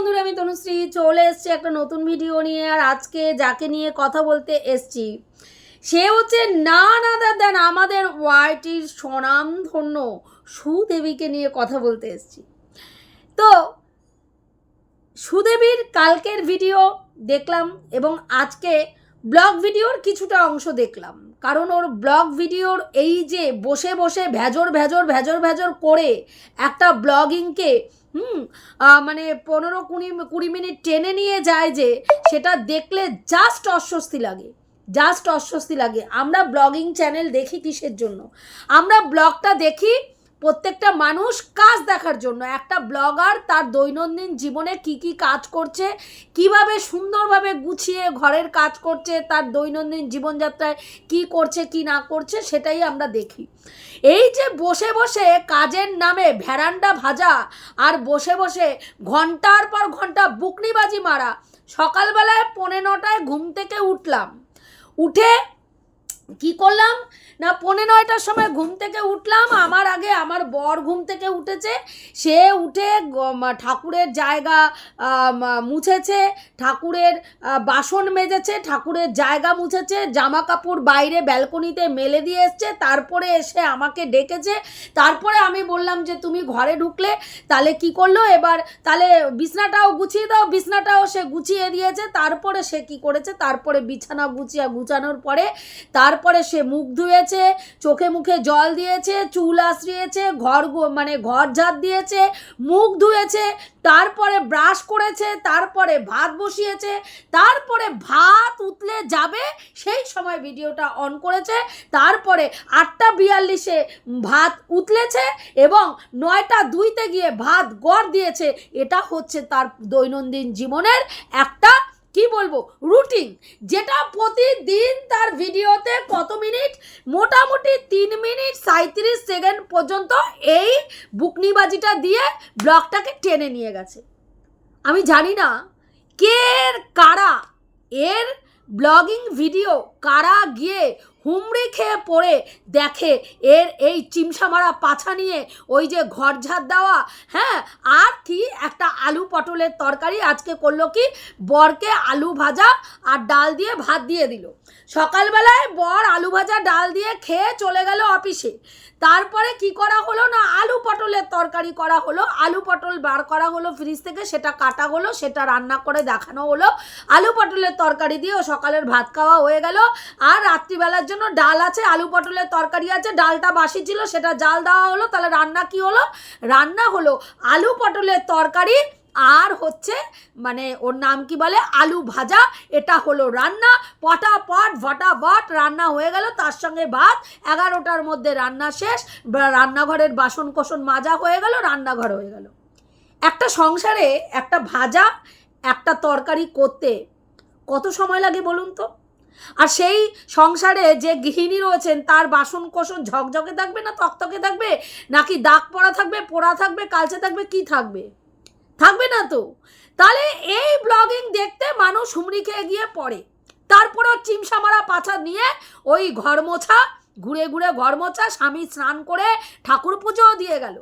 বন্ধুরা, আমি তনুশ্রী চলে এসছি একটা নতুন ভিডিও নিয়ে, আর আজকে যাকে নিয়ে কথা বলতে এসছি, সে হচ্ছে না না দেন আমাদের ওয়াইটির স্বনামধন্য সুদেবীকে নিয়ে কথা বলতে এসছি। তো, সুদেবীর কালকের ভিডিও দেখলাম এবং আজকে ব্লগ ভিডিওর কিছুটা অংশ দেখলাম। কারণ ওর ব্লগ ভিডিওর এই যে বসে বসে ভেজর ভেজর ভেজর ভেজর করে একটা ব্লগিংকে হুম মানে পনেরো কুড়ি কুড়ি মিনিট টেনে নিয়ে যায় যে সেটা দেখলে জাস্ট অস্বস্তি লাগে জাস্ট অস্বস্তি লাগে। আমরা ব্লগিং চ্যানেল দেখি কিসের জন্য? আমরা ব্লগটা দেখি প্রত্যেকটা মানুষ কাজ দেখার জন্য। একটা ব্লগার তার দৈনন্দিন জীবনে কি কি কাজ করছে, কীভাবে সুন্দরভাবে গুছিয়ে ঘরের কাজ করছে, তার দৈনন্দিন জীবনযাত্রায় কি করছে, কি না করছে, সেটাই আমরা দেখি। এই যে বসে বসে কাজের নামে ভ্যারান্ডা ভাজা আর বসে বসে ঘণ্টার পর ঘণ্টা বুকনিবাজি মারা, সকালবেলায় পৌনে নটায় ঘুম থেকে উঠলাম। উঠে কি করলাম? না, পৌনে নয়টার সময় ঘুম থেকে উঠলাম। আমার আগে আমার বর ঘুম থেকে উঠেছে। সে উঠে ঠাকুরের জায়গা মুছেছে। ঠাকুরের বাসন মেজেছে। ঠাকুরের জায়গা মুছেছে। জামা কাপড় বাইরে ব্যালকনিতে মেলে দিয়ে এসছে। তারপরে এসে আমাকে ডেকেছে। তারপরে আমি বললাম যে, তুমি ঘরে ঢুকলে তাহলে কি করল? এবার তাহলে বিছনাটাও গুছিয়ে দাও। বিছনাটাও সে গুছিয়ে দিয়েছে। তারপরে সে কি করেছে? তারপরে বিছানা গুছিয়ে, গুছানোর পরে তারপরে সে মুখ ধুয়েছে, চোখে মুখে জল দিয়েছে, চুল আশ্রিয়েছে ঘর মানে ঘর ঝাড় দিয়েছে, মুখ ধুয়েছে, তারপরে ব্রাশ করেছে, তারপরে ভাত বসিয়েছে, তারপরে ভাত উতলে যাবে, সেই সময় ভিডিওটা অন করেছে, তারপরে আটটা বিয়াল্লিশে ভাত উতলেছে এবং নয়টা দুইতে গিয়ে ভাত গড় দিয়েছে, এটা হচ্ছে তার দৈনন্দিন জীবনের একটা কি বলব? রুটিন যেটা প্রতিদিন তার ভিডিওতে কত মিনিট? মোটামুটি তিন মিনিট সাঁত্রিশ সেকেন্ড পর্যন্ত এই বুকনিবাজিটা দিয়ে ব্লগটাকে টেনে নিয়ে গেছে। আমি জানি না কে কারা, এর ব্লগিং ভিডিও কারা গিয়ে হুমড়ি খেয়ে পড়ে দেখে এর এই চিমসা মারা পাছা নিয়ে ওই যে ঘর ঝাড় দেওয়া হ্যাঁ আর কি একটা আলু পটলের তরকারি আজকে করল কি? বরকে আলু ভাজা আর ডাল দিয়ে ভাত দিয়ে দিল। সকালবেলায় বর আলু ভাজা, ডাল দিয়ে খেয়ে চলে গেল অফিসে। তারপরে কি করা হলো না, আলু পটলের তরকারি করা হলো, আলু পটল বার করা হলো ফ্রিজ থেকে, সেটা কাটা হলো, সেটা রান্না করে দেখানো হলো। আলু পটলের তরকারি দিয়েও সকালের ভাত খাওয়া হয়ে গেল। আর রাত্রিবেলার জন্য ডাল আছে, আলু পটলের তরকারি আছে, ডালটা বাসি ছিল, সেটা জাল দেওয়া হলো, তাহলে রান্না কি হলো? রান্না হলো আলু পটলের তরকারি আর হচ্ছে মানে ওর নাম কি বলে? আলু ভাজা, এটা হলো রান্না। পটাপট, ভটাভট রান্না হয়ে গেল, তার সঙ্গে ভাত। এগারোটার মধ্যে রান্না শেষ রান্নাঘরের বাসন কোসন মাজা হয়ে গেল, রান্নাঘর হয়ে গেল। একটা সংসারে একটা ভাজা, একটা তরকারি করতে কত সময় লাগে বলুন তো? আর সেই সংসারে যে গৃহিণী রয়েছেন, তার বাসন কোসন ঝকঝকে থাকবে না, তকতকে থাকবে? নাকি দাগ পড়া থাকবে, পোড়া থাকবে, কালচে থাকবে, কি থাকবে? থাকবে না তো। তাহলে এই ব্লগিং দেখতে মানুষ হুমড়ি খেয়ে গিয়ে পড়ে। তারপরেও চিমসা মারা পাছা নিয়ে ওই ঘর মোছা ঘুরে ঘুরে ঘর স্বামী স্নান করে ঠাকুর পুজোও দিয়ে গেল।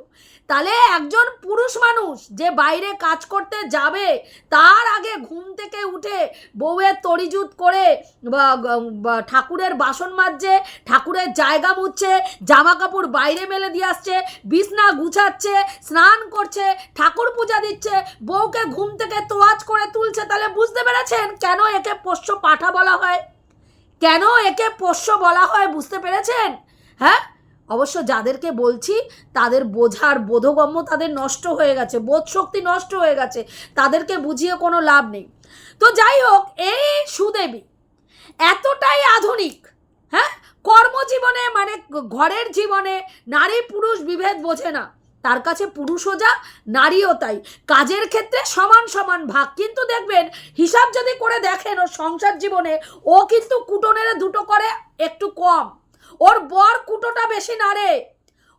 তাহলে একজন পুরুষ মানুষ যে বাইরে কাজ করতে যাবে, তার আগে ঘুম থেকে উঠে বউয়ের তরিজুত করে ঠাকুরের বাসন মাজছে, ঠাকুরের জায়গা মুছছে জামা কাপড় বাইরে মেলে দিয়ে আসছে, বিছনা গুছাচ্ছে, স্নান করছে, ঠাকুর পূজা দিচ্ছে, বউকে ঘুম থেকে তোয়াজ করে তুলছে, তাহলে বুঝতে পেরেছেন কেন একে পোষ্য পাঠা বলা হয়? কেন একে পোষ্য বলা হয় বুঝতে পেরেছেন? হ্যাঁ? অবশ্য যাদেরকে বলছি, তাদের বোঝার বোধগম্য তাদের নষ্ট হয়ে গেছে বোধ শক্তি নষ্ট হয়ে গেছে, তাদেরকে বুঝিয়ে কোনো লাভ নেই। তো যাই হোক, এই সুদেবী এতটাই আধুনিক হ্যাঁ? কর্মজীবনে মানে ঘরের জীবনে নারী পুরুষ বিভেদ বোঝে না। তার কাছে পুরুষও যা, নারীও তাই। কাজের ক্ষেত্রে সমান সমান ভাগ। কিন্তু দেখবেন, হিসাব যদি করে দেখেন ওর সংসার জীবনে, ও কিন্তু কুটনের দুটো করে একটু কম। ওর বর কুটোটা বেশি নাড়ে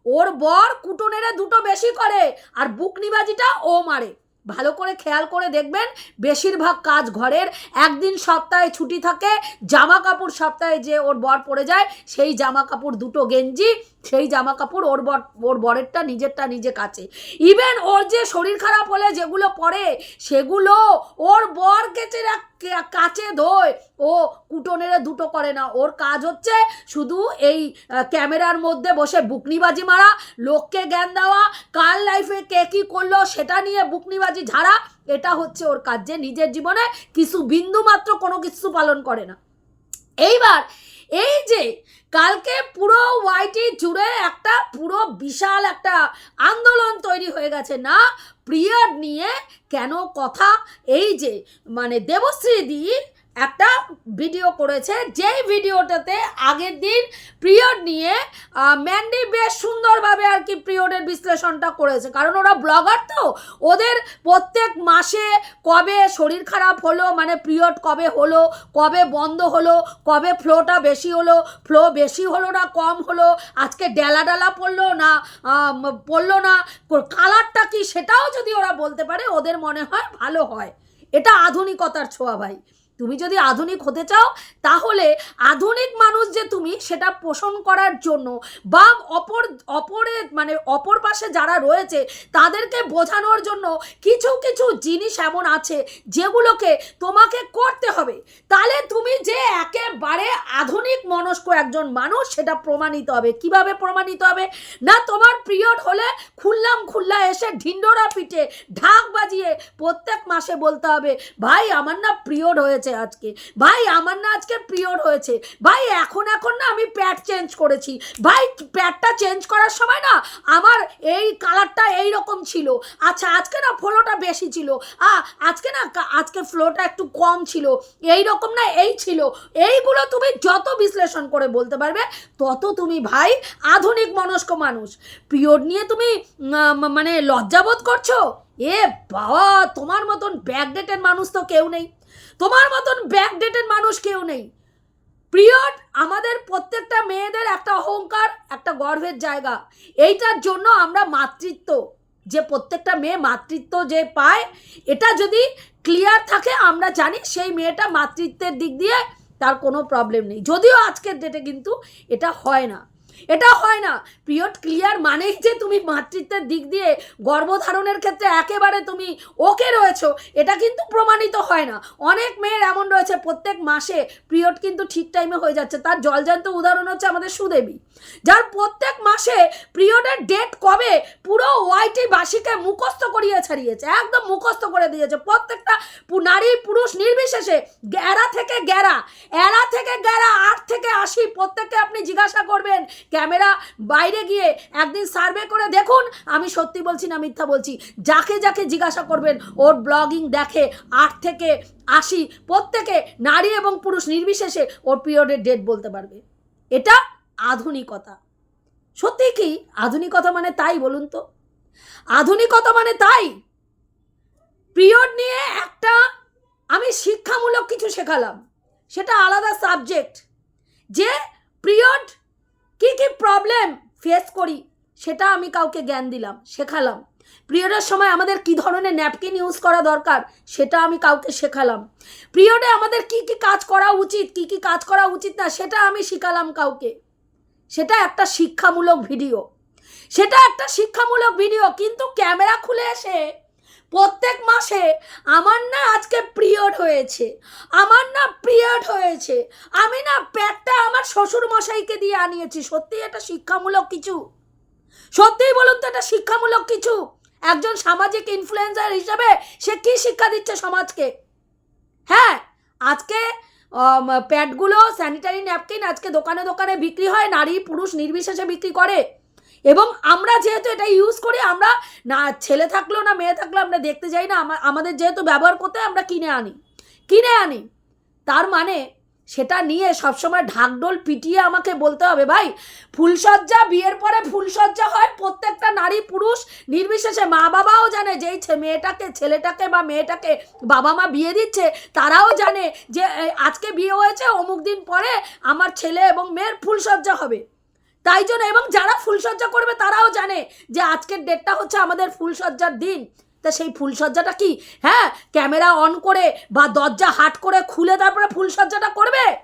ওর বর কুটনেরে দুটো বেশি করে, আর বুকনিবাজিটা ও মারে। ভালো করে খেয়াল করে দেখবেন, বেশিরভাগ কাজ ঘরের। একদিন সপ্তাহে ছুটি থাকে জামা কাপড় সপ্তাহে যে ওর বর পড়ে যায়, সেই জামা কাপড় দুটো গেঞ্জি সেই জামা কাপড় ওর বর, ওর বরেরটা, নিজেরটা নিজে কাছে ইভেন ওর যে শরীর খারাপ হলে যেগুলো পরে, সেগুলো ওর বর কেচে রাখ- কে- কাচে ধোয়। ও কুটোনেরে দুটো করে না। ওর কাজ হচ্ছে শুধু এই ক্যামেরার মধ্যে বসে বুকনিবাজি মারা, লোককে জ্ঞান দেওয়া, কার লাইফে কে কী করল সেটা নিয়ে বুকনিবাজি ঝাড়া। এটা হচ্ছে ওর কাজ। যে নিজের জীবনে কিছু বিন্দু মাত্র কোনো কিছু পালন করে না। এইবার এই যে, কালকে পুরো ওয়াইটি জুড়ে একটা পুরো বিশাল একটা আন্দোলন তৈরি হয়ে গেছে না? পিরিয়ড নিয়ে কেন কথা? এই যে মানে দেবশ্রী দি একটা ভিডিও করেছে। যেই ভিডিওটাতে আগের দিন পিরিয়ড নিয়ে ম্যান্ডি বেশ সুন্দরভাবে আর কি পিরিয়ডের বিশ্লেষণটা করেছে। কারণ ওরা ব্লগার তো, ওদের প্রত্যেক মাসে কবে শরীর খারাপ হলো মানে পিরিয়ড কবে হলো, কবে বন্ধ হলো, কবে ফ্লোটা বেশি হলো ফ্লো বেশি হলো না, কম হলো, আজকে ডেলা ডালা পড়ল না পড়ল না কালারটা কি সেটাও যদি ওরা বলতে পারে, ওদের মনে হয় ভালো হয়। এটা আধুনিকতার ছোঁয়া ভাই। তুমি যদি আধুনিক হতে চাও, তাহলে আধুনিক মানুষ যে তুমি, সেটা পোষণ করার জন্য বা অপর, অপরে মানে অপর পাশে যারা রয়েছে, তাদেরকে বোঝানোর জন্য কিছু কিছু জিনিস এমন আছে যেগুলোকে তোমাকে করতে হবে। তাহলে তুমি যে একেবারে আধুনিক মনস্ক একজন মানুষ, সেটা প্রমাণিত হবে। কীভাবে প্রমাণিত হবে? না, তোমার পিরিয়ড হলে খুললাম, খুল্লা এসে ঢিন্ডোরা পিঠে ঢাক বাজিয়ে প্রত্যেক মাসে বলতে হবে, ভাই, আমার না পিরিয়ড হয়েছে। আজকে। ভাই, আমার না আজকে পিরিয়ড হয়েছে। ভাই, এখন এখন না আমি প্যাড চেঞ্জ করেছি। ভাই প্যাডটা চেঞ্জ করার সময় না আমার এই কালারটা এই রকম ছিল। আচ্ছা আজকে না ফ্লোটা বেশি ছিল। আ, আজকে না আজকে ফ্লোটা একটু কম ছিল। এই রকম না এই ছিল। এইগুলো তুমি যত বিশ্লেষণ করে বলতে পারবে, তত তুমি ভাই আধুনিক মনস্ক মানুষ। পিরিয়ড নিয়ে তুমি মানে লজ্জাবোধ করছ? এ বাবা, তোমার মতন ব্যাকডেটেড মানুষ তো কেউ নেই। তোমার মতন ব্যাকডেটেড মানুষ কেউ নেই। পিরিয়ড আমাদের প্রত্যেকটা মেয়েদের একটা অহংকার, একটা গর্বের জায়গা। এইটার জন্য আমরা মাতৃত্ব। যে প্রত্যেকটা মেয়ে মাতৃত্ব যে পায়, এটা যদি ক্লিয়ার থাকে, আমরা জানি সেই মেয়েটা মাতৃত্বের দিক দিয়ে তার কোনো প্রবলেম নেই। যদিও আজকের ডেটে কিন্তু এটা হয় না। এটা হয় না। পিরিয়ড ক্লিয়ার মানেই যে তুমি মাতৃত্বের দিক দিয়ে গর্ভধারণের ক্ষেত্রে একেবারে তুমি ওকে রয়েছো, এটা কিন্তু প্রমাণিত হয় না। অনেক মেয়ের এমন রয়েছে, প্রত্যেক মাসে পিরিয়ড কিন্তু ঠিক টাইমে হয়ে যাচ্ছে। তার জলজান্ত উদাহরণ হচ্ছে আমাদের সুদেবী। যার প্রত্যেক মাসে পিরিয়ডের ডেট কবে পুরো ওয়াইটি বাসীকে মুখস্থ করিয়ে ছাড়িয়েছে, একদম মুখস্থ করে দিয়েছে। প্রত্যেকটা নারী পুরুষ নির্বিশেষে গ্যারা থেকে গ্যারা এরা থেকে গ্যারা আট থেকে আশি, প্রত্যেককে আপনি জিজ্ঞাসা করবেন। ক্যামেরা বাইরে গিয়ে একদিন সার্ভে করে দেখুন, আমি সত্যি বলছি না মিথ্যা বলছি। যাকে যাকে জিজ্ঞাসা করবেন, ওর ব্লগিং দেখে আট থেকে আশি, প্রত্যেকে নারী এবং পুরুষ নির্বিশেষে ওর পিরিয়ডের ডেট বলতে পারবে। এটা আধুনিকতা। সত্যি কি আধুনিকতা মানে তাই বলুন তো? আধুনিকতা মানে তাই? পিরিয়ড নিয়ে একটা আমি শিক্ষামূলক কিছু শেখালাম। সেটা আলাদা সাবজেক্ট। যে পিরিয়ড কি কি প্রবলেম ফেস করি, সেটা আমি কাউকে জ্ঞান দিলাম, শেখালাম। পিরিয়ডের সময় আমাদের কি ধরনের ন্যাপকিন ইউজ করা দরকার, সেটা আমি কাউকে শেখালাম। পিরিয়ডে আমাদের কি কি কাজ করা উচিত, কি কি কাজ করা উচিত না, সেটা আমি শিখালাম কাউকে। সেটা একটা শিক্ষামূলক ভিডিও। সেটা একটা শিক্ষামূলক ভিডিও, কিন্তু ক্যামেরা খুলে এসে প্রত্যেক মাসে আমার না আজকে পিরিয়ড হয়েছে, আমার না পিরিয়ড হয়েছে, আমি না প্যাডটা আমার শ্বশুর মশাইকে দিয়ে আনিয়েছি। সত্যি এটা শিক্ষামূলক কিছু? সত্যিই বলুন তো এটা শিক্ষামূলক কিছু? একজন সামাজিক ইনফ্লুয়েন্সার হিসাবে সে কি শিক্ষা দিচ্ছে সমাজকে? হ্যাঁ আজকে প্যাডগুলো স্যানিটারি ন্যাপকিন আজকে দোকানে দোকানে বিক্রি হয়, নারী, পুরুষ নির্বিশেষে বিক্রি করে। এবং আমরা যেহেতু এটা ইউজ করি, আমরা না, ছেলে থাকলেও না, মেয়ে থাকলেও আমরা দেখতে যাই না আমাদের যেহেতু ব্যবহার করতে আমরা কিনে আনি। কিনে আনি। তার মানে সেটা নিয়ে সবসময় ঢাকঢোল পিটিয়ে আমাকে বলতে হবে, ভাই ফুলসজ্জা বিয়ের পরে ফুলসজ্জা হয়, প্রত্যেকটা নারী পুরুষ নির্বিশেষে মা বাবাও জানে, যেই মেয়েটাকে, ছেলেটাকে বা মেয়েটাকে বাবা মা বিয়ে দিচ্ছে, তারাও জানে যে আজকে বিয়ে হয়েছে, অমুক দিন পরে আমার ছেলে এবং মেয়ের ফুলসজ্জা হবে। তাই জন্য এবং যারা ফুলসজ্জা করবে তারাও জানে যে আজকের ডেটটা হচ্ছে আমাদের ফুলসজ্জার দিন। তা সেই ফুলসজ্জাটা কি? হ্যাঁ ক্যামেরা অন করে বা দরজা হাট করে খুলে তারপরে ফুলসজ্জাটা করবে?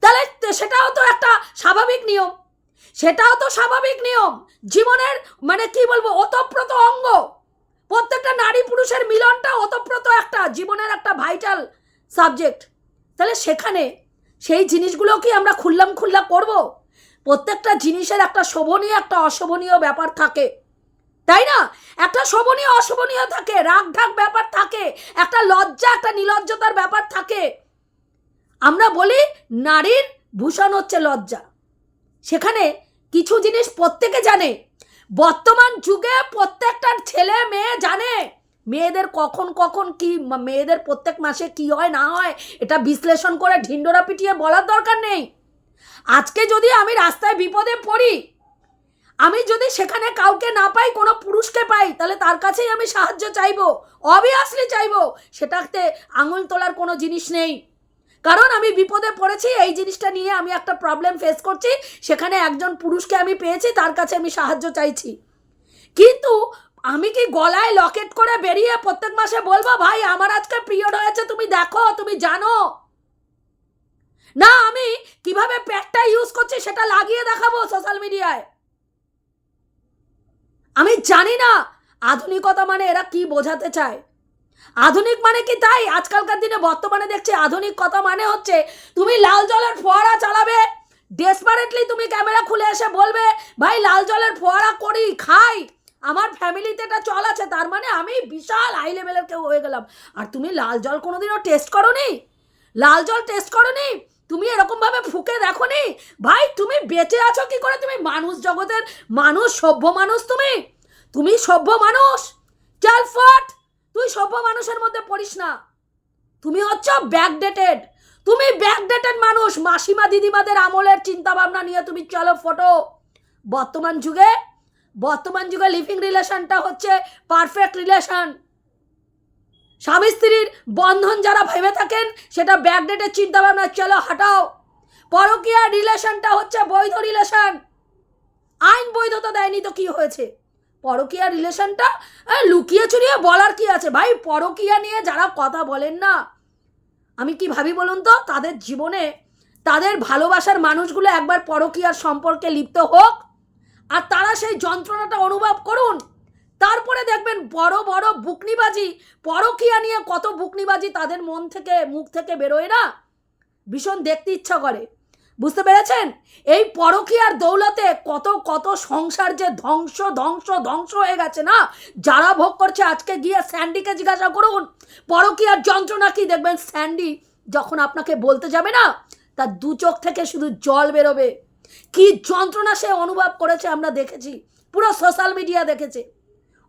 তাহলে সেটাও তো একটা স্বাভাবিক নিয়ম। সেটাও তো স্বাভাবিক নিয়ম। জীবনের মানে কি বলব, ওতপ্রোত অঙ্গ। প্রত্যেকটা নারী পুরুষের মিলনটা ওতপ্রোত একটা, জীবনের একটা ভাইটাল সাবজেক্ট তাহলে সেখানে সেই জিনিসগুলো কি আমরা খুললাম খুল্লা করব? প্রত্যেকটা জিনিসের একটা শোভনীয়, একটা অশোভনীয় ব্যাপার থাকে। তাই না? একটা শোভনীয়, অশোভনীয় থাকে রাগ ঢাক ব্যাপার থাকে, একটা লজ্জা, একটা নিলজ্জতার ব্যাপার থাকে। আমরা বলি নারীর ভূষণ হচ্ছে লজ্জা। সেখানে কিছু জিনিস প্রত্যেকে জানে। বর্তমান যুগে প্রত্যেকটা ছেলে মেয়ে জানে, মেয়েদের কখন কখন কি মেয়েদের প্রত্যেক মাসে কি হয়, না হয়, এটা বিশ্লেষণ করে ঢিন্ডোরা পিটিয়ে বলার দরকার নেই। আজকে যদি আমি রাস্তায় বিপদে পড়ি আমি যদি সেখানে কাউকে না পাই, কোনো পুরুষকে পাই, তাহলে তার কাছেই আমি সাহায্য চাইব অবভিয়াসলি চাইব। সেটাতে আঙুল তোলার কোনো জিনিস নেই। কারণ আমি বিপদে পড়েছি, এই জিনিসটা নিয়ে আমি একটা প্রবলেম ফেস করছি, সেখানে একজন পুরুষকে আমি পেয়েছি, তার কাছে আমি সাহায্য চাইছি। কিন্তু আমি কি গলায় লকেট করে বেরিয়ে প্রত্যেক মাসে বলব, ভাই, আমার আজকে পিরিয়ড হয়েছে, তুমি দেখো, তুমি জানো? না, আমি কীভাবে প্যাডটা ইউজ করছি, সেটা লাগিয়ে দেখাবো সোশ্যাল মিডিয়ায় আমি জানি না আধুনিকতা মানে এরা কি বোঝাতে চায়। আধুনিক মানে কি তাই? আজকালকার দিনে বর্তমানে দেখছি আধুনিক কথা মানে হচ্ছে তুমি লাল জলের ফোয়ারা চালাবে ডেসপারেটলি তুমি ক্যামেরা খুলে এসে বলবে, ভাই, লাল জলের ফোয়ারা করি, খাই। আমার ফ্যামিলিতে এটা চল আছে, তার মানে আমি বিশাল হাই লেভেলের কেউ হয়ে গেলাম। আর তুমি লাল জল কোনোদিনও টেস্ট করনি? লাল জল টেস্ট করনি? তুমি এরকমভাবে ফুকে দেখো নি ভাই, তুমি বেঁচে আছো কি করে? তুমি মানুষ জগতের মানুষ, সভ্য মানুষ তুমি? তুমি সভ্য মানুষ? চাল ফট। তুই সভ্য মানুষের মধ্যে পড়িস না। তুমি হচ্ছ ব্যাকডেটেড তুমি ব্যাকডেটেড মানুষ। মাসিমা দিদিমাদের আমলের চিন্তা ভাবনা নিয়ে তুমি চলো ফটো। বর্তমান যুগে বর্তমান যুগে লিভিং রিলেশনটা হচ্ছে পারফেক্ট রিলেশন স্বামী স্ত্রীর বন্ধন যারা ভেবে থাকেন, সেটা ব্যাকডেটের চিন্তা ভাবনা চলো হাঁটাও। পরকীয়া রিলেশনটা হচ্ছে বৈধ রিলেশন। আইন বৈধতা দেয়নি তো কি হয়েছে? পরকীয়া রিলেশনটা লুকিয়ে চুরিয়ে বলার কি আছে? ভাই, পরকীয়া নিয়ে যারা কথা বলেন না, আমি কি ভাবি বলুন তো, তাদের জীবনে তাদের ভালোবাসার মানুষগুলো একবার পরকীয়ার সম্পর্কে লিপ্ত হোক, আর তারা সেই যন্ত্রণাটা অনুভব করুন। তারপরে দেখবেন বড় বড় বুকনিবাজি, পরকীয়া নিয়ে কত বুকনিবাজি তাদের মন থেকে, মুখ থেকে বেরোয় না? ভীষণ দেখতে ইচ্ছা করে। বুঝতে পেরেছেন? এই পরকীয়ার দৌলতে কত কত সংসার যে ধ্বংস ধ্বংস ধ্বংস হয়ে গেছে না? যারা ভোগ করছে আজকে গিয়ে স্যান্ডিকে জিজ্ঞাসা করুন, পরকীয়ার যন্ত্রণা কি? দেখবেন স্যান্ডি যখন আপনাকে বলতে যাবে না, তার দু চোখ থেকে শুধু জল বেরোবে। কি যন্ত্রণা সে অনুভব করেছে আমরা দেখেছি। পুরো সোশ্যাল মিডিয়া দেখেছে।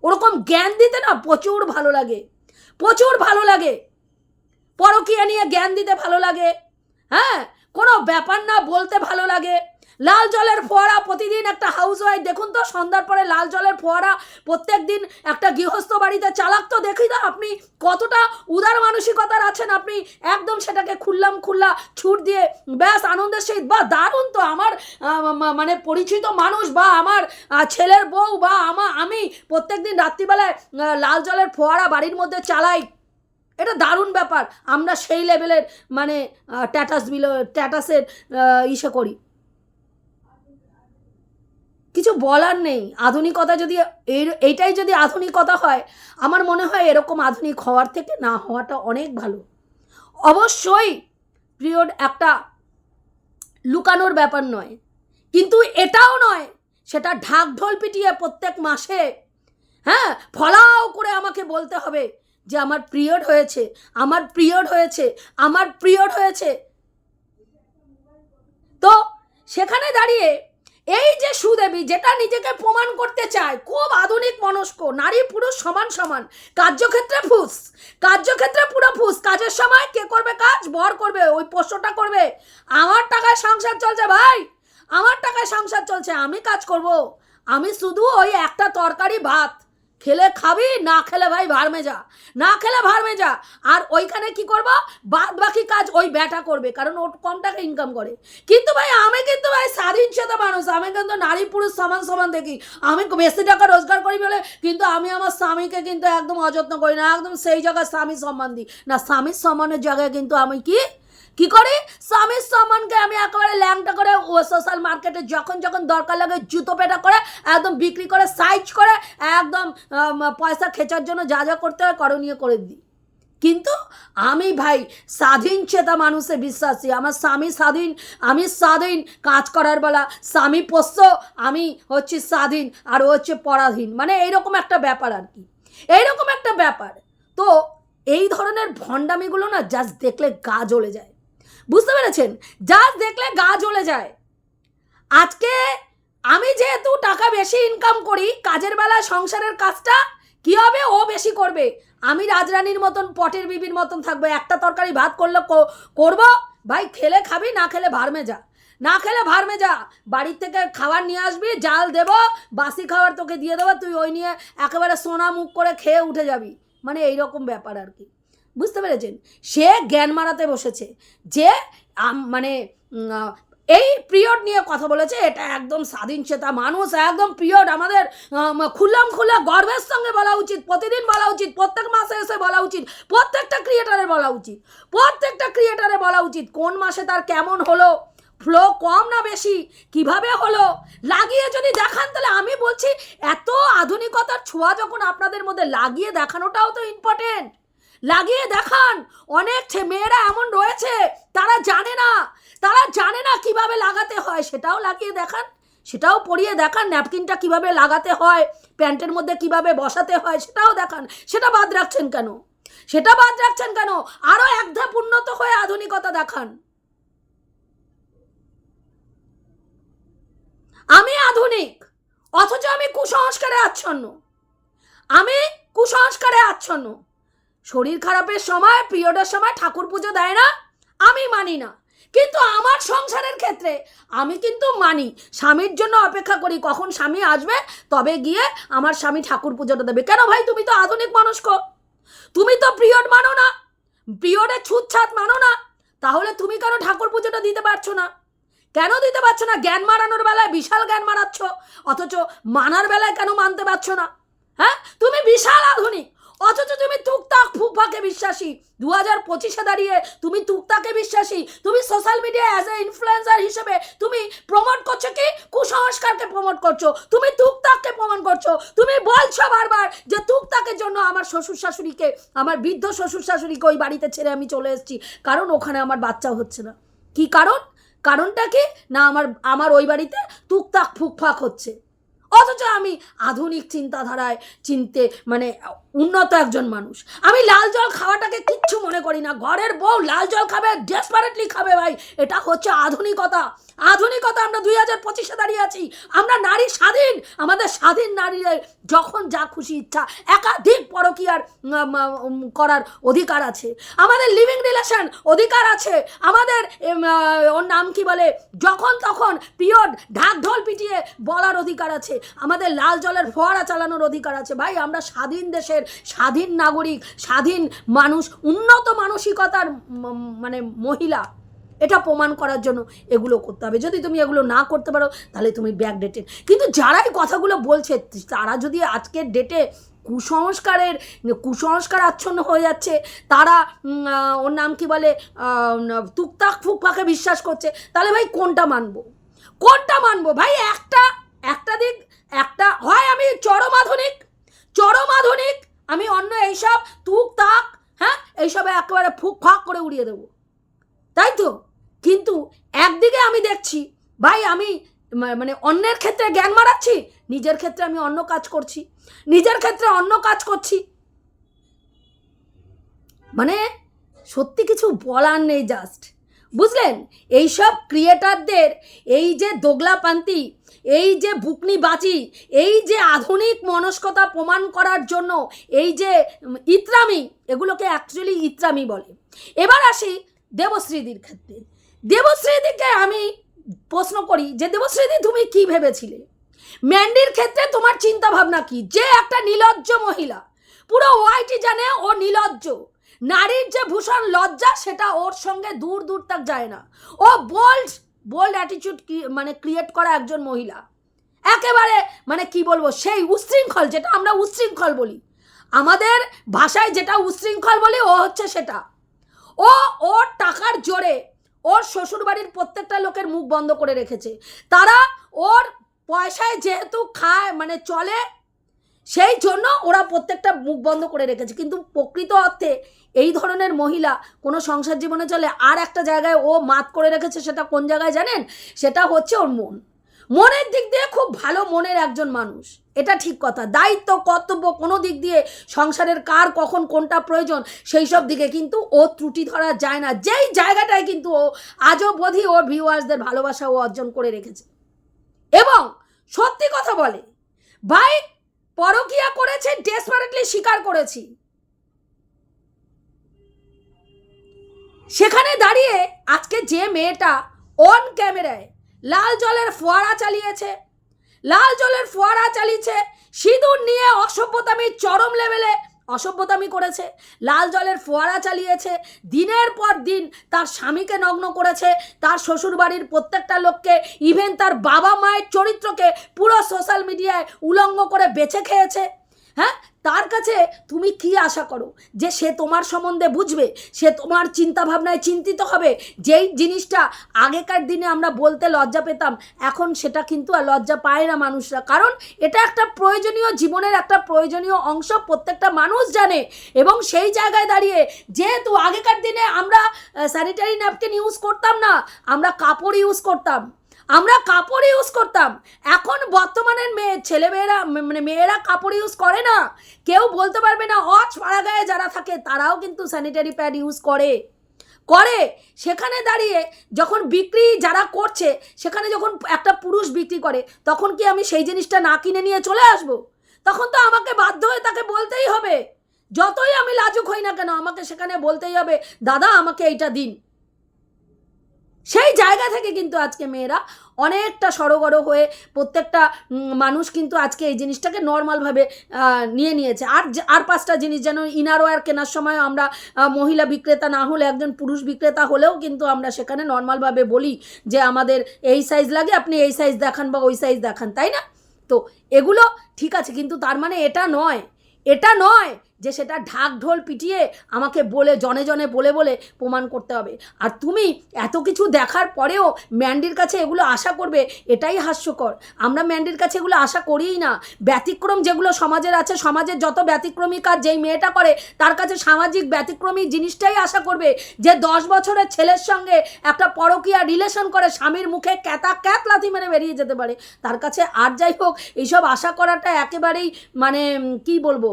ওরকম জ্ঞান দিতে না প্রচুর ভালো লাগে। প্রচুর ভালো লাগে। পরকীয়া নিয়ে জ্ঞান দিতে ভালো লাগে। হ্যাঁ? কোনো ব্যাপার না বলতে ভালো লাগে। লাল জলের ফোয়ারা প্রতিদিন একটা হাউস ওয়াইফ দেখুন তো, সন্ধ্যার পরে লাল জলের ফোয়ারা প্রত্যেক দিন একটা গৃহস্থ বাড়িতে চালাক তো দেখি না আপনি কতটা উদার মানসিকতার আছেন আপনি, একদম সেটাকে খুললাম খুললা ছুট দিয়ে, ব্যাস আনন্দের সহিত, বা দারুণ তো আমার মানে পরিচিত মানুষ, বা আমার ছেলের বউ, বা আমা, আমি প্রত্যেক দিন রাত্রিবেলায় লাল জলের ফোয়ারা বাড়ির মধ্যে চালাই। এটা দারুণ ব্যাপার, আমরা সেই লেভেলের মানে ট্যাটাস বিল ট্যাটাসের ইসে করি। কিছু বলার নেই। আধুনিকতা যদি এই- এইটাই যদি আধুনিকতা হয়, আমার মনে হয় এরকম আধুনিক হওয়ার থেকে না হওয়াটা অনেক ভালো। অবশ্যই পিরিয়ড একটা লুকানোর ব্যাপার নয়। কিন্তু এটাও নয়, সেটা ঢাক ঢোল পিটিয়ে প্রত্যেক মাসে হ্যাঁ ফলাও করে আমাকে বলতে হবে যে আমার পিরিয়ড হয়েছে, আমার পিরিয়ড হয়েছে, আমার পিরিয়ড হয়েছে। তো সেখানে দাঁড়িয়ে এই যে সুদেবী, যেটা নিজেকে প্রমাণ করতে চায়, খুব আধুনিক মনস্ক, নারী পুরুষ সমান সমান, কার্যক্ষেত্রে ফুস, কার্যক্ষেত্রে পুরো ফুস, কাজের সময় কে করবে কাজ? বর করবে, ওই পোষ্যটা করবে। আমার টাকায় সংসার চলছে ভাই, আমার টাকায় সংসার চলছে, আমি কাজ করব, আমি শুধু ওই একটা তরকারি, ভাত খেলে খাবি, না খেলে ভাই ভারমে যা না খেলে ভারমে যা আর ওইখানে কি করব? বাদ বাকি কাজ ওই ব্যাটা করবে, কারণ ও কম টাকা ইনকাম করে। কিন্তু ভাই, আমি কিন্তু ভাই স্বাধীন চেতা মানুষ, আমি কিন্তু নারী পুরুষ সমান সমান দেখি। আমি বেশি টাকা রোজগার করি বলে কিন্তু আমি আমার স্বামীকে কিন্তু একদম অযত্ন করি না, একদম সেই জায়গায় স্বামী সম্মান দিই না, স্বামীর সম্মানের জায়গায় কিন্তু আমি কি কি করি? স্বামীর সম্মানকে আমি একেবারে ল্যাংটা করে ও সোশ্যাল মার্কেটে যখন যখন দরকার লাগে জুতো পেটা করে, একদম বিক্রি করে সাইজ করে, একদম পয়সা খেচার জন্য যা যা করতে হয় করণীয় করে দিই। কিন্তু আমি ভাই স্বাধীন চেতা মানুষে বিশ্বাসী। আমার স্বামী স্বাধীন, আমি স্বাধীন কাজ করার বেলা। স্বামী পোষ্য, আমি হচ্ছে স্বাধীন আর ও হচ্ছে পরাধীন। মানে এইরকম একটা ব্যাপার আর কি। এইরকম একটা ব্যাপার। তো এই ধরনের ভণ্ডামিগুলো না জাস্ট দেখলে গা জ্বলে যায়। বুঝতে পেরেছেন? জাস্ট দেখলে গা জ্বলে যায়। আজকে আমি যেহেতু টাকা বেশি ইনকাম করি, কাজের বেলায় সংসারের কাজটা কি হবে? ও বেশি করবে। আমি রাজরানীর মতন, পটের বিবির মতন থাকব। একটা তরকারি ভাত করলে করব? ভাই, খেলে খাবি, না খেলে ভারমে যা না খেলে ভারমে যা বাড়ির থেকে খাবার নিয়ে আসবি, জাল দেব, বাসি খাবার তোকে দিয়ে দেবো, তুই ওই নিয়ে একেবারে সোনা মুখ করে খেয়ে উঠে যাবি। মানে এইরকম ব্যাপার আর কি। বুঝতে পেরেছেন? সে জ্ঞান মারাতে বসেছে। যে মানে এই পিরিয়ড নিয়ে কথা বলেছে এটা একদম স্বাধীন চেতা মানুষ একদম পিরিয়ড আমাদের আম, খুল্লাম খুল্লা গর্বের সঙ্গে বলা উচিত প্রতিদিন বলা উচিত প্রত্যেক মাসে এসে বলা উচিত প্রত্যেকটা ক্রিয়েটারে বলা উচিত প্রত্যেকটা ক্রিয়েটারে বলা উচিত কোন মাসে তার কেমন হলো ফ্লো কম না বেশি কীভাবে হলো লাগিয়ে যদি দেখান তাহলে আমি বলছি এত আধুনিকতার ছোঁয়া যখন আপনাদের মধ্যে লাগিয়ে দেখানোটাও তো ইম্পর্টেন্ট লাগিয়ে দেখান। অনেক মেয়েরা এমন রয়েছে, তারা জানে না। তারা জানে না কীভাবে লাগাতে হয়। সেটাও লাগিয়ে দেখান, সেটাও পরিয়ে দেখান, ন্যাপকিনটা কীভাবে লাগাতে হয়, প্যান্টের মধ্যে কীভাবে বসাতে হয়, সেটাও দেখান। সেটা বাদ রাখছেন কেন? সেটা বাদ রাখছেন কেন? আরও এক ধাপ উন্নত হয়ে আধুনিকতা দেখান। আমি আধুনিক, অথচ আমি কুসংস্কারে আচ্ছন্ন। আমি কুসংস্কারে আচ্ছন্ন। শরীর খারাপের সময়, পিরিয়ডের সময় ঠাকুর পুজো দেয় না? আমি মানি না। কিন্তু আমার সংসারের ক্ষেত্রে আমি কিন্তু মানি। স্বামীর জন্য অপেক্ষা করি, কখন স্বামী আসবে, তবে গিয়ে আমার স্বামী ঠাকুর পুজোটা দেবে। কেন ভাই, তুমি তো আধুনিক মানুষ কো তুমি তো পিরিয়ড মানো না। পিরিয়ডের ছুতছাত মানো না। তাহলে তুমি কেন ঠাকুর পুজোটা দিতে পারছ না? কেন দিতে পারছ না? জ্ঞান মারানোর বেলায় বিশাল জ্ঞান মারাচ্ছ। অথচ মানার বেলায় কেন মানতে পারছ না? হ্যাঁ? তুমি বিশাল আধুনিক। অথচ বিশ্বাসী। দু হাজার পঁচিশে দাঁড়িয়ে তুমি টুকটাকে বিশ্বাসী। তুমি social media as a influencer হিসেবে তুমি প্রমোট করছ কি? কুসংস্কারকে প্রমোট করছ। তুমি টুকটাককে প্রমাণ করছ। তুমি বলছো বারবার যে টুকটাকের জন্য আমার শ্বশুর শাশুড়িকে, আমার বৃদ্ধ শ্বশুর শাশুড়িকে ওই বাড়িতে ছেড়ে আমি চলে এসেছি। কারণ ওখানে আমার বাচ্চা হচ্ছে না। কি কারণ? কারণটা কি? না, আমার আমার ওই বাড়িতে তুকতাক ফুকফাক হচ্ছে। অথচ আমি আধুনিক চিন্তাধারায় চিনতে মানে উন্নত একজন মানুষ। আমি লাল জল খাওয়াটাকে কিচ্ছু মনে করি না। ঘরের বউ লাল জল খাবে ডেসপারেটলি খাবে ভাই। এটা হচ্ছে আধুনিকতা। আধুনিকতা আমরা দুই হাজার পঁচিশে দাঁড়িয়ে আছি। আমরা নারী স্বাধীন। আমাদের স্বাধীন নারীদের যখন যা খুশি ইচ্ছা, একাধিক পরকীয়ার করার অধিকার আছে। আমাদের লিভিং রিলেশন অধিকার আছে। আমাদের ওর নাম কি বলে? যখন তখন পিরিয়ড ঢাক ঢোল পিটিয়ে বলার অধিকার আছে। আমাদের লাল জলের ফোয়ারা চালানোর অধিকার আছে। ভাই, আমরা স্বাধীন দেশের স্বাধীন নাগরিক, স্বাধীন মানুষ, উন্নত মানসিকতার মানে মহিলা। এটা প্রমাণ করার জন্য এগুলো করতে হবে। যদি তুমি এগুলো না করতে পারো, তাহলে তুমি ব্যাক ডেটেড। কিন্তু যারাই কথাগুলো বলছে, তারা যদি আজকের ডেটে কুসংস্কারের, কুসংস্কার আচ্ছন্ন হয়ে যাচ্ছে, তারা ওর নাম কি বলে তুকতাক ফুকফাকে বিশ্বাস করছে, তাহলে ভাই কোনটা মানবো? কোনটা মানবো? ভাই, একটা দিক একটা হয় আমি চরম আধুনিক চরম আধুনিক আমি অন্য এইসব তুক তাক হ্যাঁ এইসবে একেবারে ফুক ফাক করে উড়িয়ে দেবো। তাই তো? কিন্তু একদিকে আমি দেখছি, ভাই আমি মানে অন্যের ক্ষেত্রে জ্ঞান মারাচ্ছি নিজের ক্ষেত্রে আমি অন্য কাজ করছি, নিজের ক্ষেত্রে অন্য কাজ করছি। মানে সত্যি কিছু বলার নেই জাস্ট বুঝলেন? এইসব ক্রিয়েটারদের এই যে দোগলাপান্তি, এই যে বুকনি বাজি এই যে আধুনিক মনস্কতা প্রমাণ করার জন্য, এই যে ইত্রামি, এগুলোকে অ্যাকচুয়ালি ইত্রামি বলে। এবার আসি দেবশ্রীদির ক্ষেত্রে। দেবশ্রীদিকে আমি প্রশ্ন করি যে, দেবশ্রীদি, তুমি কি ভেবেছিলে? ম্যান্ডির ক্ষেত্রে তোমার চিন্তা ভাবনা কি? যে একটা নিলজ্জ মহিলা, পুরো ওয়াইটি জানে ও নিলজ্জ। নারীর যে ভূষণ লজ্জা, সেটা ওর সঙ্গে দূর দূর তাক যায় না। ও বোল্ড বোল্ড অ্যাটিটিউড মানে ক্রিয়েট করা একজন মহিলা। একেবারে মানে কি বলব, সেই উশৃঙ্খল, যেটা আমরা উচ্ছৃঙ্খল বলি। আমাদের ভাষায় যেটা উশৃঙ্খল বলি, ও হচ্ছে সেটা। ও ওর টাকার জোরে ওর শ্বশুরবাড়ির প্রত্যেকটা লোকের মুখ বন্ধ করে রেখেছে। তারা ওর পয়সায় যেহেতু খায় মানে চলে, সেই জন্য ওরা প্রত্যেকটা মুখ বন্ধ করে রেখেছে। কিন্তু প্রকৃত অর্থে এই ধরনের মহিলা কোনো সংসার জীবনে চলে, আর একটা জায়গায় ও মাত করে রেখেছে সেটা কোন জায়গায় জানেন? সেটা হচ্ছে ওর মন। মনের দিক দিয়ে খুব ভালো মনের একজন মানুষ। এটা ঠিক কথা। দায়িত্ব, কর্তব্য কোনো দিক দিয়ে সংসারের কার কখন কোনটা প্রয়োজন সেই সব দিকে কিন্তু ও ত্রুটি ধরা যায় না। যেই জায়গাটায় কিন্তু ও আজও বোধি ওর ভিউয়ার্সদের ভালোবাসা ও অর্জন করে রেখেছে। এবং সত্যি কথা বলে, ভাই, পরকিয়া করেছে ডেসপারেটলি স্বীকার করেছি। সেখানে দাঁড়িয়ে আজকে যে মেয়েটা অন ক্যামেরায় লাল জলের ফোয়ারা চালিয়েছে লাল জলের ফোয়ারা চালিয়েছে সিঁদুর নিয়ে অসভ্যতামি চরম লেভেলে অসভ্যতামি করেছে। লাল জলের ফোয়ারা চালিয়েছে। দিনের পর দিন তার স্বামীকে নগ্ন করেছে। তার শ্বশুরবাড়ির প্রত্যেকটা লোককে ইভেন তার বাবা মায়ের চরিত্রকে পুরো সোশ্যাল মিডিয়ায় উলঙ্গ করে বেছে খেয়েছে। হ্যাঁ? তার কাছে তুমি কি আশা করো? যে সে তোমার সম্বন্ধে বুঝবে, সে তোমার চিন্তা ভাবনায় চিন্তিত হবে, যেই জিনিসটা আগেকার দিনে আমরা বলতে লজ্জা পেতাম, এখন সেটা কিন্তু আর লজ্জা পায় না মানুষরা। কারণ এটা একটা প্রয়োজনীয় জীবনের একটা প্রয়োজনীয় অংশ, প্রত্যেকটা মানুষ জানে। এবং সেই জায়গায় দাঁড়িয়ে যেহেতু আগেকার দিনে আমরা স্যানিটারি ন্যাপকিন ইউজ করতাম না, আমরা কাপড় ইউজ করতাম। আমরা কাপড় ইউজ করতাম। এখন বর্তমানের মেয়ে, ছেলেমেয়েরা মানে মেয়েরা কাপড় ইউজ করে না। কেউ বলতে পারবে না, অচ পাড়া গায়ে যারা থাকে, তারাও কিন্তু স্যানিটারি প্যাড ইউজ করে। করে। সেখানে দাঁড়িয়ে যখন বিক্রি যারা করছে, সেখানে যখন একটা পুরুষ বিক্রি করে, তখন কি আমি সেই জিনিসটা না কিনে নিয়ে চলে আসব? তখন তো আমাকে বাধ্য হয়ে তাকে বলতেই হবে। যতই আমি লাজুক হই না কেন, আমাকে সেখানে বলতেই হবে, দাদা, আমাকে এইটা দিন। সেই জায়গা থেকে কিন্তু আজকে মেয়েরা অনেকটা সড়গড় হয়ে প্রত্যেকটা মানুষ কিন্তু আজকে এই জিনিসটাকে নর্মালভাবে নিয়ে নিয়েছে। আর আর পাঁচটা জিনিস যেন ইনারওয়্যার কেনার সময় আমরা মহিলা বিক্রেতা না হলে, একজন পুরুষ বিক্রেতা হলেও কিন্তু আমরা সেখানে নর্মালভাবে বলি যে আমাদের এই সাইজ লাগে, আপনি এই সাইজ দেখান বা ওই সাইজ দেখান, তাই না? তো এগুলো ঠিক আছে, কিন্তু তার মানে এটা নয়। এটা নয় যে সেটা ঢাক ঢোল পিটিয়ে আমাকে বলে, জনে জনে বলে বলে প্রমাণ করতে হবে। আর তুমি এত কিছু দেখার পরেও ম্যান্ডির কাছে এগুলো আশা করবে, এটাই হাস্যকর। আমরা ম্যান্ডির কাছে এগুলো আশা করিই না। ব্যতিক্রম যেগুলো সমাজের আছে, সমাজের যত ব্যতিক্রমী কাজ যেই মেয়েটা করে, তার কাছে সামাজিক ব্যতিক্রমী জিনিসটাই আশা করবে যে দশ বছরের ছেলের সঙ্গে একটা পরকীয়া রিলেশন করে স্বামীর মুখে ক্যাতা ক্যাত লাথি মেরে বেরিয়ে যেতে পারে। তার কাছে আর যাই হোক, এইসব আশা করাটা একেবারেই মানে কি বলব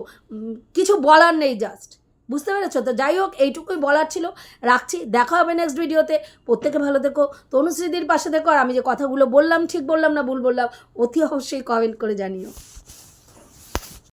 কিছু বলার নেই জাস্ট বুঝতে পেরেছ? তো যাই হোক, এইটুকুই বলার ছিল, রাখছি, দেখা হবে নেক্সট ভিডিওতে প্রত্যেকে ভালো দেখো তনুশ্রীদির পাশে দেখো আর আমি যে কথাগুলো বললাম, ঠিক বললাম না, ভুল বললাম, অতি অবশ্যই কমেন্ট করে জানিও।